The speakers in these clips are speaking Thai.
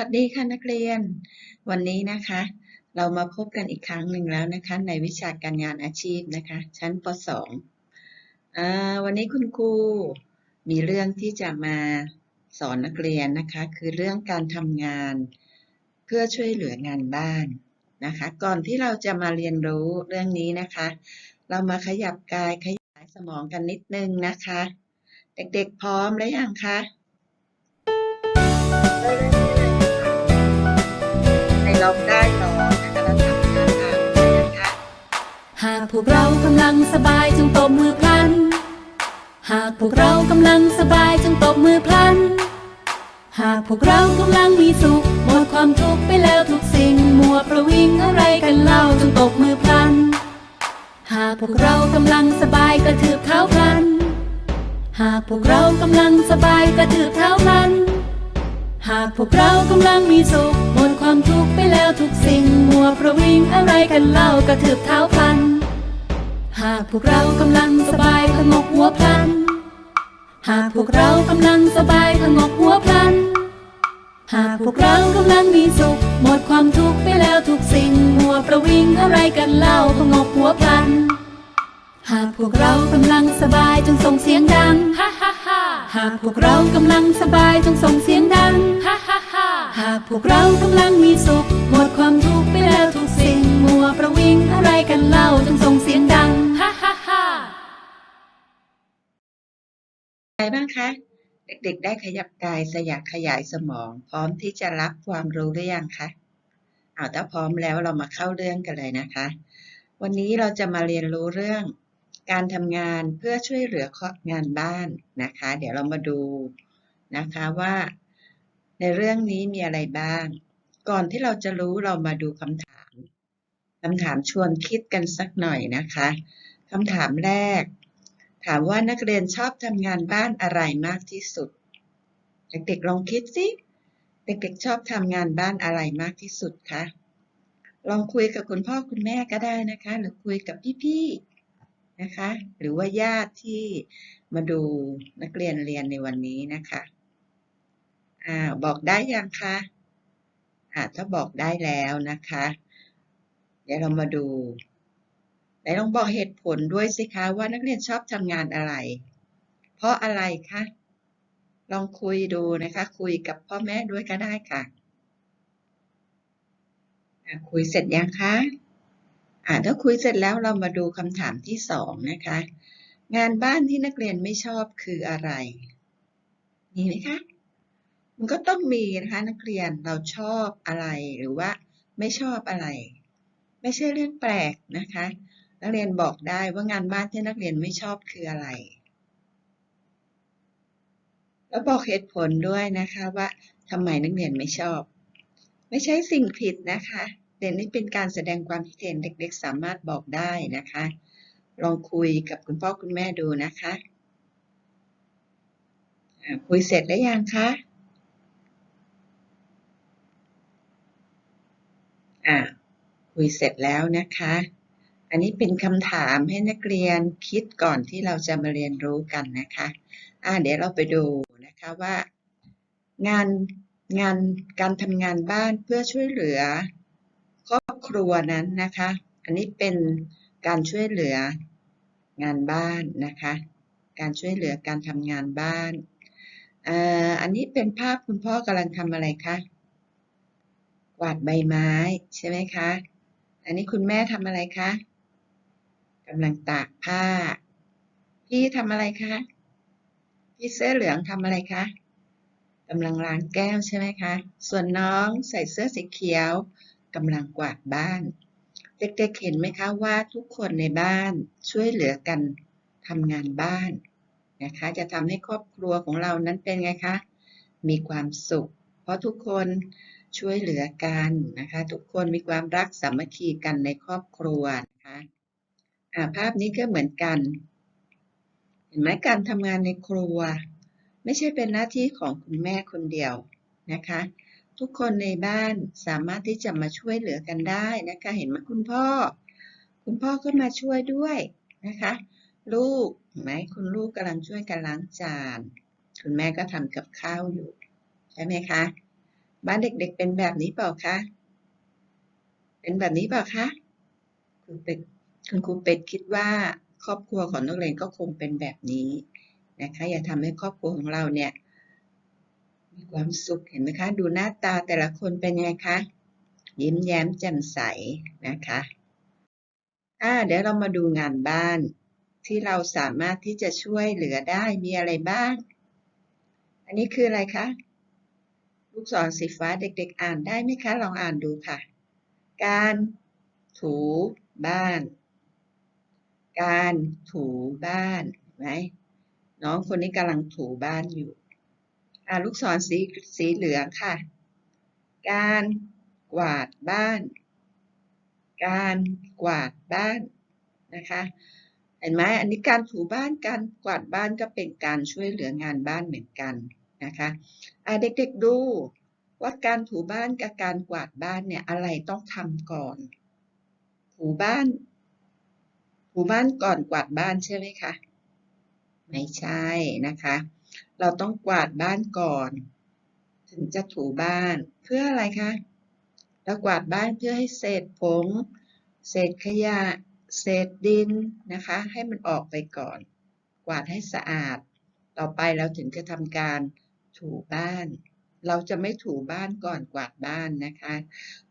วัสดีค่ะนักเรียน วันนี้นะคะ เรามาพบกันอีกครั้งหนึ่งแล้วนะคะ ในวิชาการงานอาชีพนะคะ ชั้นป .2 วันนี้คุณครูมีเรื่องที่จะมาสอนนักเรียนนะคะ คือเรื่องการทำงานเพื่อช่วยเหลืองานบ้านนะคะ ก่อนที่เราจะมาเรียนรู้เรื่องนี้นะคะ เรามาขยับกายขยายสมองกันนิดนึงนะคะ เด็กๆพร้อมแล้วยังคะ ให้ร้องได้ร้อนะคะแล้วทำงานตามด้วยนะคะหากพวกเรากำลังสบายจงตบมือพลัน หากพวกเรากำลังสบายจงตบมือพลัน หากพวกเรากำลังมีสุขหมดความทุกข์ไปแล้วทุกสิ่งมัวประวิงอะไรกันเล่าจงตบมือพลัน หากพวกเรากำลังสบายกระถืบเท้าพลัน หากพวกเรากำลังสบายกระถืบเท้าพลัน หากพวกเรากำลังมีสุขหมดความทุกข์ไปแล้วทุกสิ่ง มัวประวิงอะไรกันเล่ากระถืบเท้าพลัน หากพวกเรากำลังสบายพงกหัวพลัน หากพวกเรากำลังสบายพงกหัวพลัน หากพวกเรากำลังมีสุขหมดความทุกข์ไปแล้วทุกสิ่ง มัวประวิงอะไรกันเล่าพงกหัวพลัน หากพวกเรากำลังสบายจงส่งเสียงดังฮ่าฮ่าฮ่า หากพวกเรากำลังสบายจงส่งเสียงดัง ฮ่าฮ่าฮ่าหากพวกเรากำลังมีสุข หมดความทุกข์ไปแล้วทุกสิ่ง มัวประวิงอะไรกันเล่าจงส่งเสียงดัง ฮ่าฮ่าฮ่าไงบ้างคะ เด็กๆได้ขยับกายสยายขยายสมอง พร้อมที่จะรับความรู้หรือยังคะเอาถ้าพร้อมแล้วเรามาเข้าเรื่องกันเลยนะคะ วันนี้เราจะมาเรียนรู้เรื่อง การทำงานเพื่อช่วยเหลืองานบ้านนะคะ เดี๋ยวเรามาดูนะคะว่า ในเรื่องนี้มีอะไรบ้าง ก่อนที่เราจะรู้เรามาดูคำถามคำถามชวนคิดกันสักหน่อยนะคะคำถามแรก ถามว่านักเรียนชอบทำงานบ้านอะไรมากที่สุด เด็กๆลองคิดสิเด็กๆชอบทำงานบ้านอะไรมากที่สุดคะลองคุยกับคุณพ่อคุณแม่ก็ได้นะคะ หรือคุยกับพี่ๆ นะคะ หรือว่าญาติที่มาดูนักเรียนเรียนในวันนี้นะคะอ่าบอกได้ยังคะอ่าถ้าบอกได้แล้วนะคะ เดี๋ยวเรามาดูไหนลองบอกเหตุผลด้วยสิคะว่านักเรียนชอบทำงานอะไร เพราะอะไรคะลองคุยดูนะคะ คุยกับพ่อแม่ด้วยก็ได้ค่ะอะคุยเสร็จยังคะ อ่าถ้าคุยเสร็จแล้วเรามาดูคำถามที่สองนะคะ งานบ้านที่นักเรียนไม่ชอบคืออะไร มีไหมคะ มันก็ต้องมีนะคะนักเรียนเราชอบอะไรหรือว่าไม่ชอบอะไร ไม่ใช่เรื่องแปลกนะคะ นักเรียนบอกได้ว่างานบ้านที่นักเรียนไม่ชอบคืออะไร แล้วบอกเหตุผลด้วยนะคะว่าทำไมนักเรียนไม่ชอบ ไม่ใช่สิ่งผิดนะคะ เด่นนี่เป็นการแสดงความคิดเห็นเด็กๆ สามารถบอกได้นะคะ ลองคุยกับคุณพ่อคุณแม่ดูนะคะคุยเสร็จแล้วยังคะอ่าคุยเสร็จแล้วนะคะ อันนี้เป็นคำถามให้นักเรียนคิดก่อนที่เราจะมาเรียนรู้กันนะคะอ่าเดี๋ยวเราไปดูนะคะว่า งานงานการทำงานบ้านเพื่อช่วยเหลือ ครอบครัวนั้นนะคะ อันนี้เป็นการช่วยเหลืองานบ้านนะคะ การช่วยเหลือการทำงานบ้านอันนี้เป็นภาพคุณพ่อกำลังทำอะไรคะกวาดใบไม้ใช่ไหมคะ อันนี้คุณแม่ทำอะไรคะกำลังตากผ้า พี่ทำอะไรคะพี่เสื้อเหลืองทำอะไรคะกำลังล้างแก้วใช่ไหมคะ ส่วนน้องใส่เสื้อสีเขียว กำลังกวาดบ้าน เด็กๆเห็นไหมคะว่าทุกคนในบ้านช่วยเหลือกันทำงานบ้านนะคะ จะทำให้ครอบครัวของเรานั้นเป็นไงคะ มีความสุข เพราะทุกคนช่วยเหลือกันนะคะ ทุกคนมีความรักสามัคคีกันในครอบครัวนะคะอ่าภาพนี้ก็เหมือนกัน เห็นไหมการทำงานในครัว ไม่ใช่เป็นหน้าที่ของคุณแม่คนเดียวนะคะ ทุกคนในบ้านสามารถที่จะมาช่วยเหลือกันได้นะคะ เห็นไหมคุณพ่อ คุณพ่อก็มาช่วยด้วยนะคะ ลูกเห็นไหมคุณลูกกำลังช่วยกันล้างจาน คุณแม่ก็ทำกับข้าวอยู่ ใช่ไหมคะ บ้านเด็กๆเป็นแบบนี้เปล่าคะ เป็นแบบนี้เปล่าคะคุณเป็ดคุณครูเป็ดคิดว่าครอบครัวของนักเรียนก็คงเป็นแบบนี้นะคะ อย่าทำให้ครอบครัวของเราเนี่ย มีความสุขเห็นไหมคะ ดูหน้าตาแต่ละคนเป็นไงคะ ยิ้มแย้มแจ่มใสนะคะอ่าเดี๋ยวเรามาดูงานบ้าน ที่เราสามารถที่จะช่วยเหลือได้มีอะไรบ้าง อันนี้คืออะไรคะ ลูกศรสีฟ้าเด็กๆอ่านได้ไหมคะ ลองอ่านดูค่ะ การถูบ้าน การถูบ้านเห็นไหมน้องคนนี้กำลังถูบ้านอยู่ ลูกศรสีสีเหลืองค่ะ การกวาดบ้าน การกวาดบ้านนะคะ เห็นไหมอันนี้การถูบ้านการกวาดบ้านก็เป็นการช่วยเหลืองานบ้านเหมือนกันนะคะอ่าเด็กๆดูว่าการถูบ้านกับการกวาดบ้านเนี่ยอะไรต้องทำก่อน ถูบ้าน ถูบ้านก่อนกวาดบ้านใช่ไหมคะ ไม่ใช่นะคะ เราต้องกวาดบ้านก่อน ถึงจะถูบ้านเพื่ออะไรคะเรากวาดบ้านเพื่อให้เศษผง เศษขยะ เศษดินนะคะ ให้มันออกไปก่อน กวาดให้สะอาด ต่อไปเราถึงจะทำการถูบ้าน เราจะไม่ถูบ้านก่อนกวาดบ้านนะคะ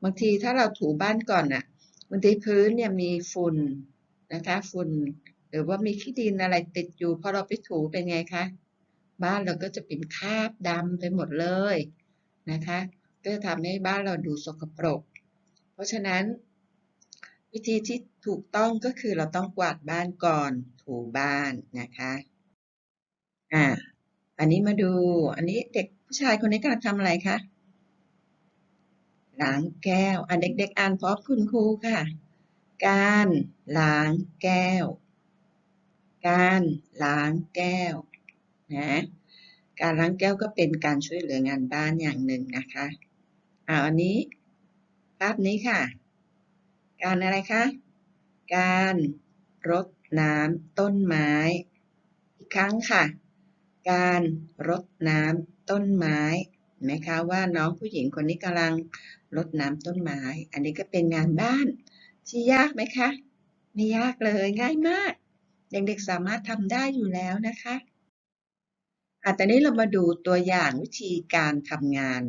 บางทีถ้าเราถูบ้านก่อนน่ะบางทีพื้นเนี่ยมีฝุ่นนะคะฝุ่นหรือว่ามีขี้ดินอะไรติดอยู่พอเราไปถูเป็นไงคะ บ้านเราก็จะเป็นคราบดำไปหมดเลยนะคะ ก็จะทำให้บ้านเราดูสกปรก เพราะฉะนั้น วิธีที่ถูกต้องก็คือเราต้องกวาดบ้านก่อนถูบ้านนะคะอ่าอันนี้มาดูอันนี้เด็กผู้ชายคนนี้กำลังทำอะไรคะล้างแก้ว อะเด็กๆ อ่านพร้อมคุณครูค่ะ การล้างแก้ว การล้างแก้ว นะการล้างแก้วก็เป็นการช่วยเหลืองานบ้านอย่างหนึ่งนะคะอ่าอันนี้ภาพนี้ค่ะ การอะไรคะ การรดน้ำต้นไม้ อีกครั้งค่ะ การรดน้ำต้นไม้เห็นไหมคะว่าน้องผู้หญิงคนนี้กำลังรดน้ำต้นไม้ อันนี้ก็เป็นงานบ้านที่ยากไหมคะ ไม่ยากเลยง่ายมาก เด็กๆสามารถทำได้อยู่แล้วนะคะ อะตอนนี้เรามาดูตัวอย่างวิธีการทำงาน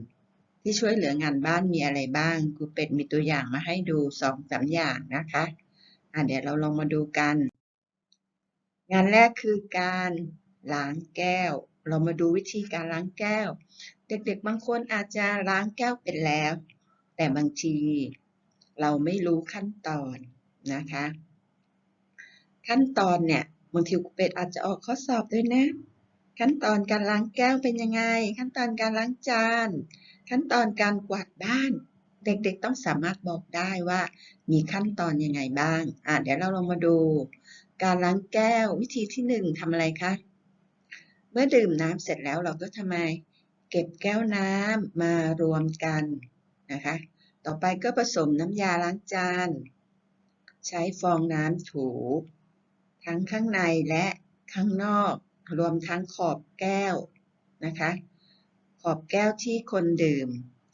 ที่ช่วยเหลืองานบ้านมีอะไรบ้างครูเป็ดมีตัวอย่างมาให้ดูสองสามอย่างนะคะอะเดี๋ยวเราลองมาดูกัน งานแรกคือการล้างแก้ว เรามาดูวิธีการล้างแก้ว เด็กๆ บางคนอาจจะล้างแก้วเป็นแล้ว แต่บางทีเราไม่รู้ขั้นตอนนะคะ ขั้นตอนเนี่ยบางทีครูเป็ดอาจจะออกข้อสอบด้วยนะ ขั้นตอนการล้างแก้วเป็นยังไง ขั้นตอนการล้างจาน ขั้นตอนการกวาดบ้าน เด็กๆต้องสามารถบอกได้ว่า มีขั้นตอนยังไงบ้างอะเดี๋ยวเราลองมาดู การล้างแก้ววิธีที่หนึ่งทำอะไรคะเมื่อดื่มน้ำเสร็จแล้วเราก็ทำไม เก็บแก้วน้ำมารวมกันนะคะ ต่อไปก็ผสมน้ำยาล้างจาน ใช้ฟองน้ำถู ทั้งข้างในและข้างนอก รวมทั้งขอบแก้วนะคะ ขอบแก้วที่คนดื่ม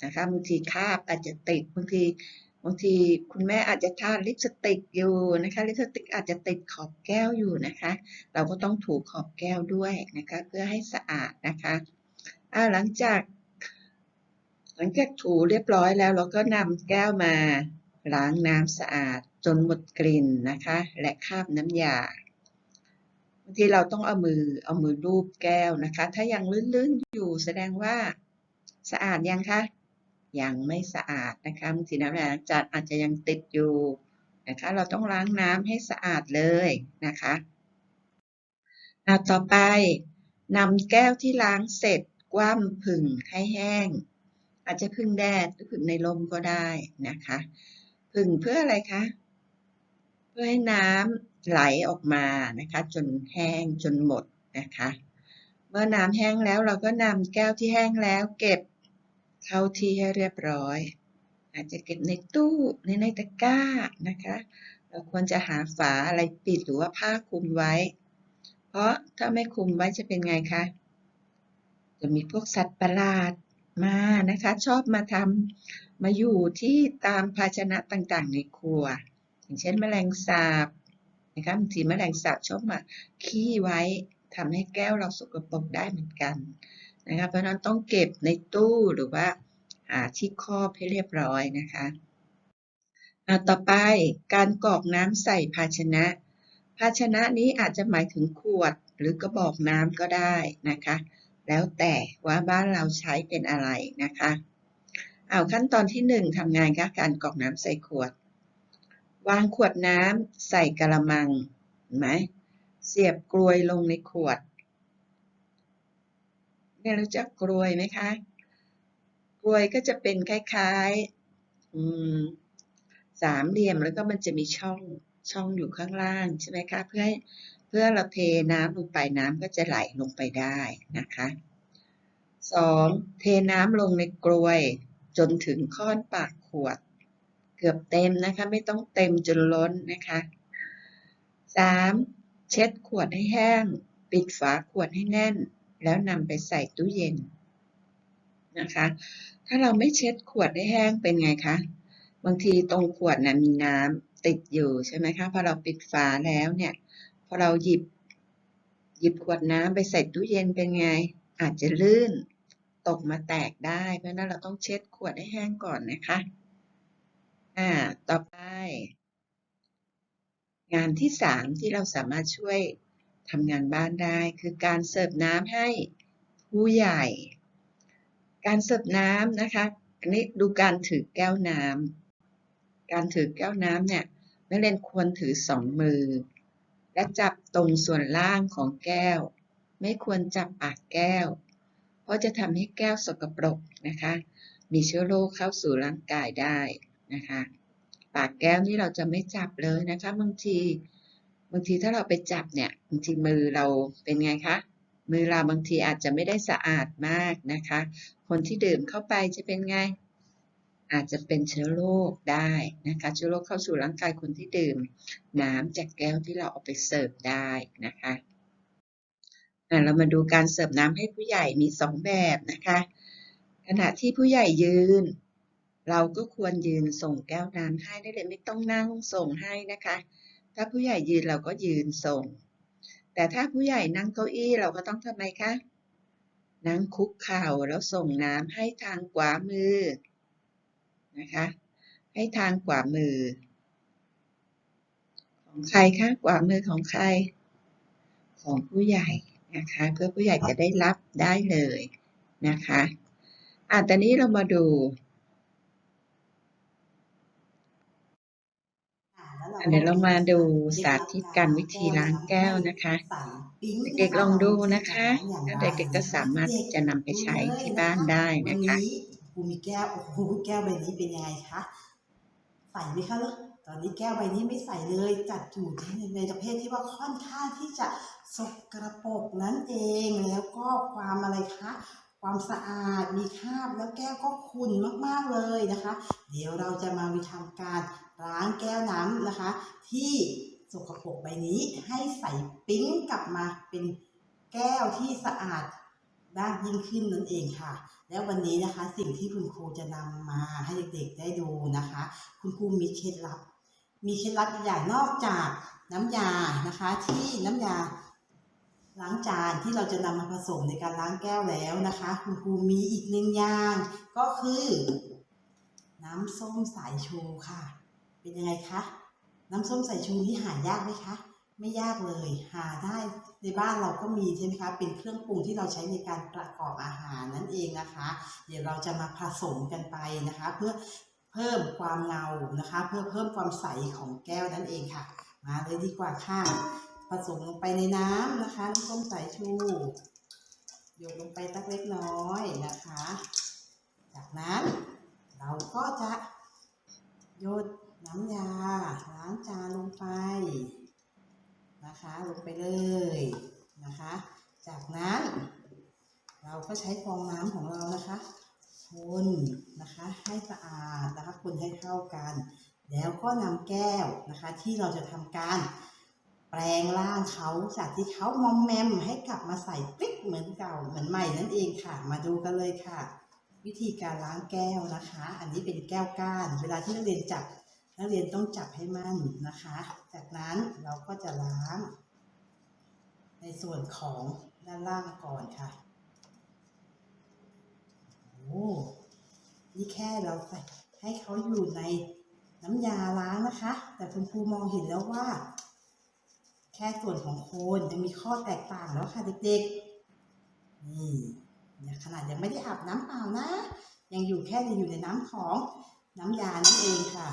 นะคะบางทีคาบอาจจะติดบางทีบางทีคุณแม่อาจจะทาลิปสติกอยู่นะคะลิปสติกอาจจะติดขอบแก้วอยู่นะคะ เราก็ต้องถูขอบแก้วด้วยนะคะเพื่อให้สะอาดนะคะอ่าหลังจาก หลังจากถูเรียบร้อยแล้ว เราก็นำแก้วมาล้างน้ำสะอาดจนหมดกลิ่นนะคะ และคาบน้ำยา บางทีเราต้องเอามือเอามือลูบแก้วนะคะ ถ้ายังลื่นๆอยู่แสดงว่าสะอาดยังคะยังไม่สะอาดนะคะบางทีน้ำยาล้างจานอาจจะยังติดอยู่นะคะ เราต้องล้างน้ำให้สะอาดเลยนะคะอะต่อไปนำแก้วที่ล้างเสร็จกว้ำผึ่งให้แห้ง อาจจะพึ่งแดดหรือพึ่งในลมก็ได้นะคะ ผึ่งเพื่ออะไรคะ เพื่อให้น้ำ ไหลออกมานะคะ จนแห้งจนหมดนะคะ เมื่อน้ำแห้งแล้วเราก็นำแก้วที่แห้งแล้วเก็บเข้าที่ให้เรียบร้อย อาจจะเก็บในตู้ในในตะกร้านะคะ เราควรจะหาฝาอะไรปิดหรือว่าผ้าคลุมไว้ เพราะถ้าไม่คลุมไว้จะเป็นไงคะจะมีพวกสัตว์ประหลาดมานะคะ ชอบมาทำมาอยู่ที่ตามภาชนะต่างๆ ในครัว อย่างเช่นแมลงสาบ นะคะบางทีแมลงสาบชอบมาขี้ไว้ทำให้แก้วเราสกปรกได้เหมือนกันนะคะเพราะฉะนั้นต้องเก็บในตู้หรือว่าหาที่ครอบให้เรียบร้อยนะคะอ่าต่อไปการกรอกน้ำใส่ภาชนะ ภาชนะนี้อาจจะหมายถึงขวดหรือกระบอกน้ำก็ได้นะคะ แล้วแต่ว่าบ้านเราใช้เป็นอะไรนะคะ เอาขั้นตอนที่หนึ่งทำงานก็การกรอกน้ำใส่ขวด วางขวดน้ำใส่กระมังเห็นไหมเสียบกลวยลงในขวดเนี่ยรู้จักกลวยไหมคะกลวยก็จะเป็นคล้ายๆสามเหลี่ยมแล้วก็มันจะมีช่องช่องอยู่ข้างล่างใช่ไหมคะเพื่อให้เพื่อเราเทน้ำลงไปน้ำก็จะไหลลงไปได้นะคะสองเทน้ำลงในกลวยจนถึงค่อนปากขวด กือบเต็มนะคะ ไม่ต้องเต็มจนล้นนะคะสามเช็ดขวดให้แห้ง ปิดฝาขวดให้แน่น แล้วนำไปใส่ตู้เย็นนะคะ ถ้าเราไม่เช็ดขวดให้แห้งเป็นไงคะ บางทีตรงขวดนะมีน้ำติดอยู่ใช่ไหมคะ พอเราปิดฝาแล้วเนี่ย พอเราหยิบ หยิบขวดน้ำไปใส่ตู้เย็นเป็นไง อาจจะลื่นตกมาแตกได้ เพราะนั้นเราต้องเช็ดขวดให้แห้งก่อนนะคะ อ่า ต่อไป งานที่สามที่เราสามารถช่วยทำงานบ้านได้ คือการเสิร์ฟน้ำให้ผู้ใหญ่ การเสิร์ฟน้ำนะคะอันนี้ดูการถือแก้วน้ำการถือแก้วน้ำเนี่ยนักเรียนควรถือสองมือ และจับตรงส่วนล่างของแก้ว ไม่ควรจับปากแก้ว เพราะจะทำให้แก้วสกปรกนะคะ มีเชื้อโรคเข้าสู่ร่างกายได้ นะคะ ปากแก้วนี่เราจะไม่จับเลยนะคะ บางทีบางทีถ้าเราไปจับเนี่ยบางทีมือเราเป็นไงคะมือเราบางทีอาจจะไม่ได้สะอาดมากนะคะ คนที่ดื่มเข้าไปจะเป็นไง อาจจะเป็นเชื้อโรคได้นะคะ เชื้อโรคเข้าสู่ร่างกายคนที่ดื่ม น้ำจากแก้วที่เราเอาไปเสิร์ฟได้นะคะอะเรามาดูการเสิร์ฟน้ำให้ผู้ใหญ่มีสองแบบนะคะ ขณะที่ผู้ใหญ่ยืน เราก็ควรยืนส่งแก้วน้ำให้ได้เลยไม่ต้องนั่งส่งให้นะคะ ถ้าผู้ใหญ่ยืนเราก็ยืนส่ง แต่ถ้าผู้ใหญ่นั่งเก้าอี้เราก็ต้องทำไมคะนั่งคุกเข่าแล้วส่งน้ำให้ทางขวามือนะคะ ให้ทางขวามือ ของใครคะขวามือของใคร ของผู้ใหญ่นะคะ เพื่อผู้ใหญ่จะได้รับได้เลยนะคะอะตอนนี้เรามาดู อันนี้เรามาดูสาธิตการวิธีล้างแก้วนะคะ เด็กๆลองดูนะคะแล้วเด็กๆก็สามารถจะนำไปใช้ที่บ้านได้นะคะวันนี้ครูมีแก้วโอ้โหแก้วใบนี้เป็นยังไงคะใส่ไหมคะลูกตอนนี้แก้วใบนี้ไม่ใส่เลยจัดอยู่ในในประเภทที่ว่าค่อนข้างที่จะสกระปรกนั่นเองแล้วก็ความอะไรคะความสะอาดมีคราบแล้วแก้วก็ขุ่นมากๆเลยนะคะ เดี๋ยวเราจะมาวิธีการ ล้างแก้วน้ำนะคะ ที่สกปรกใบนี้ให้ใส่ปิ๊งกลับมาเป็นแก้วที่สะอาดด้านยิ่งขึ้นนั่นเองค่ะ แล้ววันนี้นะคะสิ่งที่คุณครูจะนำมาให้เด็กๆได้ดูนะคะ คุณครูมีเคล็ดลับ มีเคล็ดลับอีกอย่างนอกจากน้ำยานะคะที่น้ำยาล้างจานที่เราจะนำมาผสมในการล้างแก้วแล้วนะคะ คุณครูมีอีกหนึ่งอย่างก็คือ น้ำส้มสายชูค่ะ เป็นยังไงคะ น้ำส้มสายชูนี่หายากไหมคะ ไม่ยากเลย หาได้ในบ้านเราก็มีใช่ไหมคะ เป็นเครื่องปรุงที่เราใช้ในการประกอบอาหารนั่นเองนะคะ เดี๋ยวเราจะมาผสมกันไปนะคะ เพื่อเพิ่มความเงานะคะ เพื่อเพิ่มความใสของแก้วนั่นเองค่ะ มาเลยดีกว่าค่ะ ผสมลงไปในน้ำนะคะ น้ำส้มสายชูโยนลงไปสักเล็กน้อยนะคะ จากนั้นเราก็จะโยน น้ำยาล้างจานลงไปนะคะลงไปเลยนะคะ จากนั้น เราก็ใช้ฟองน้ำของเรานะคะคนนะคะให้สะอาดนะคะคนให้เข้ากัน แล้วก็นำแก้วนะคะที่เราจะทำการแปลงร่างเขาจากที่เขามอมแมมให้กลับมาใส่ปิ๊กเหมือนเก่าเหมือนใหม่นั่นเองค่ะ มาดูกันเลยค่ะ วิธีการล้างแก้วนะคะ อันนี้เป็นแก้วก้าน เวลาที่นักเรียนจับ นักเรียนต้องจับให้มั่นนะคะ จากนั้นเราก็จะล้าง ในส่วนของด้านล่างก่อนค่ะโอ้นี่แค่เราใส่ให้เขาอยู่ในน้ำยาล้างนะคะ แต่คุณครูมองเห็นแล้วว่า แค่ส่วนของโคนยังมีข้อแตกต่างแล้วค่ะเด็กๆนี่นขนาดยังไม่ได้อาบน้ำเปล่านะ ยังอยู่แค่อยู่ในน้ำของน้ำยานั่นเองค่ะ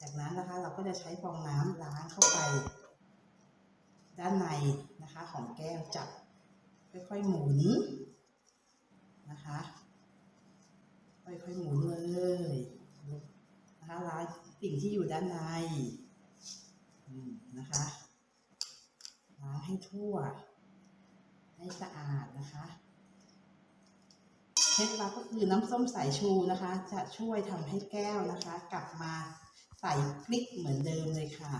จากนั้นนะคะเราก็จะใช้ฟองน้ำล้างเข้าไป ด้านในนะคะของแก้วจับค่อยๆหมุนนะคะค่อยๆหมุนเลยนะคะล้างสิ่งที่อยู่ด้านในนะคะล้างให้ทั่ว ให้สะอาดนะคะเคล็ดลับก็คือน้ำส้มสายชูนะคะ จะช่วยทำให้แก้วนะคะ กลับมา ใส่คลิกเหมือนเดิมเลยค่ะ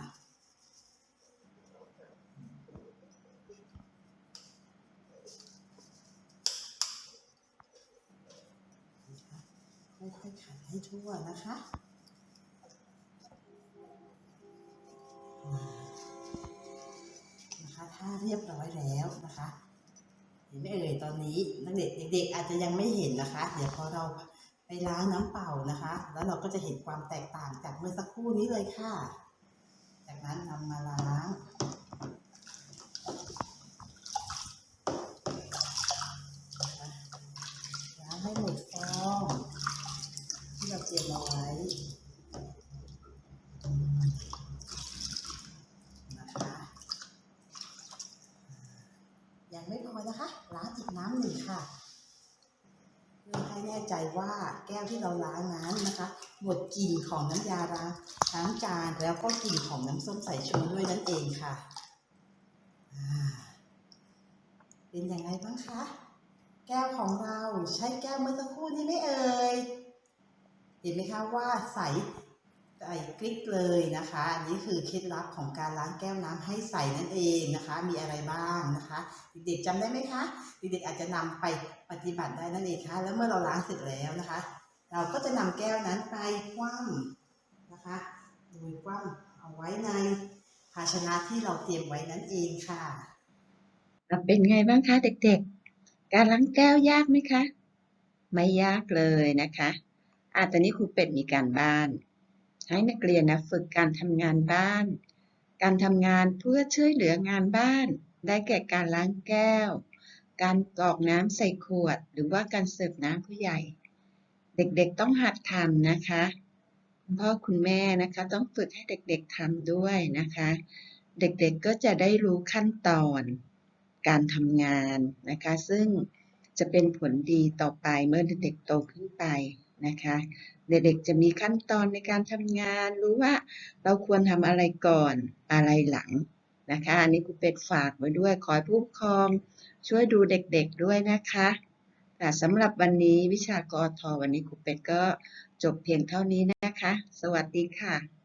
ค่อยๆขัดให้ทั่วนะคะนะคะถ้าเรียบร้อยแล้วนะคะเห็นไหมเอ่ยตอนนี้นักเด็กเด็กๆอาจจะยังไม่เห็นนะคะ เดี๋ยวพอเรา ไปล้างน้ำเปล่านะคะ แล้วเราก็จะเห็นความแตกต่างจากเมื่อสักครู่นี้เลยค่ะ จากนั้นนำมาล้างล้างให้หมดฟองที่เราเตรียมเอาไว้นะคะยังไม่พอนะคะ ล้างอีกน้ำหนึ่งค่ะ เพื่อ ให้แน่ใจว่าแก้วที่เราล้างนั้นนะคะหมดกลิ่นของน้ำยาล้างล้างจานแล้วก็กลิ่นของน้ำส้มสายชูด้วยนั่นเองค่ะอ่าเป็นอย่างไรบ้างคะแก้วของเราใช้แก้วเมื่อสักครู่นี้ไม่เอ่ยเห็นไหมคะว่าใส ใส่กริกเลยนะคะ อันนี้คือเคล็ดลับของการล้างแก้วน้ำให้ใส่นั่นเองนะคะ มีอะไรบ้างนะคะ เด็กๆจำได้ไหมคะเด็กๆอาจจะนำไปปฏิบัติได้นั่นเองค่ะแล้วเมื่อเราล้างเสร็จแล้วนะคะ เราก็จะนำแก้วนั้นไปคว่ำนะคะโดยคว่ำเอาไว้ในภาชนะที่เราเตรียมไว้นั่นเองค่ะเป็นไงบ้างคะเด็กๆ การล้างแก้วยากไหมคะ ไม่ยากเลยนะคะอาตอนนี้ครูเป็ดมีการบ้าน ให้นักเรียนนะฝึกการทำงานบ้าน การทำงานเพื่อช่วยเหลืองานบ้าน ได้แก่การล้างแก้ว การกรอกน้ำใส่ขวด หรือว่าการเสิร์ฟน้ำผู้ใหญ่ เด็กๆต้องหัดทำนะคะคุณพ่อคุณแม่นะคะต้องฝึกให้เด็กๆทำด้วยนะคะ เด็กๆก็จะได้รู้ขั้นตอนการทำงานนะคะ ซึ่งจะเป็นผลดีต่อไปเมื่อเด็กๆโตขึ้นไป นะคะ เด็กๆจะมีขั้นตอนในการทำงาน รู้ว่าเราควรทำอะไรก่อนอะไรหลังนะคะ อันนี้ครูเป็ดฝากไว้ด้วยขอให้ผู้ปกครองช่วยดูเด็กๆด้วยนะคะแต่สำหรับวันนี้วิชากอทวันนี้ครูเป็ดก็จบเพียงเท่านี้นะคะ สวัสดีค่ะ